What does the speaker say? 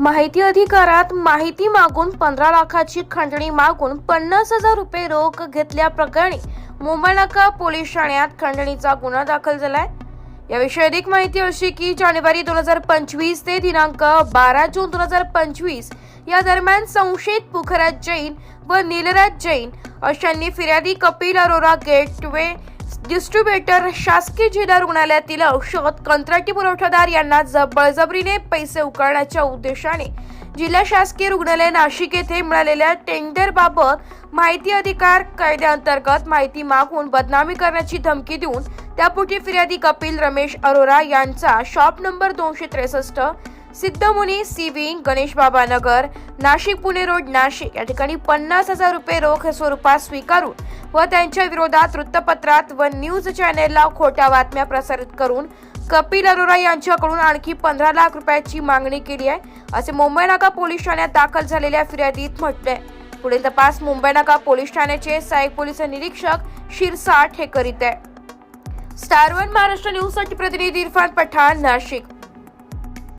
माहिती अधिकारात माहिती मागून पंधरा लाखाची खंडणी मागून पन्नास हजार रुपये रोख घेतल्या प्रकरणी पोलीस ठाण्यात खंडणीचा गुन्हा दाखल झालाय. याविषयी अधिक माहिती अशी की जानेवारी दोन हजार पंचवीस ते दिनांक बारा जून दोन हजार पंचवीस या दरम्यान संशयित पुखराज जैन व नीलराज जैन अशांनी फिर्यादी कपिल अरोरा गेटवे डिस्ट्रीब्युटर शासकीय जिल्हा रुग्णालयातील औषध कंत्राटी पुरवठादार यांना ज- बळजबरीने पैसे उकळण्याच्या उद्देशाने जिल्हा शासकीय रुग्णालय नाशिक येथे मिळालेल्या टेंडरबाबत माहिती अधिकार कायद्याअंतर्गत माहिती मागून बदनामी करण्याची धमकी देऊन त्यापुढे फिर्यादी कपिल रमेश अरोरा यांचा शॉप नंबर दोनशे त्रेसष्ट Siddhamuni C wing Ganesh Baba Nagar Nashik Pune road Nashik. या ठिकाणी पन्नास हजार रुपये रोख स्वरूपात स्वीकारून व त्यांच्या विरोधात वृत्तपत्रात व न्यूज चॅनेलला खोट्या बातम्या प्रसारित करून कपिल अरोरा यांच्याकडून आणखी पंधरा लाख रुपयाची मागणी केली आहे असे मुंबई नाका पोलीस ठाण्यात दाखल झालेल्या फिर्यादीत म्हटलंय. पुढील तपास मुंबई नाका पोलीस ठाण्याचे सहाय्यक पोलीस निरीक्षक शिरसाट हे करीत आहे. स्टार वन महाराष्ट्र न्यूजसाठी प्रतिनिधी इरफान पठाण नाशिक.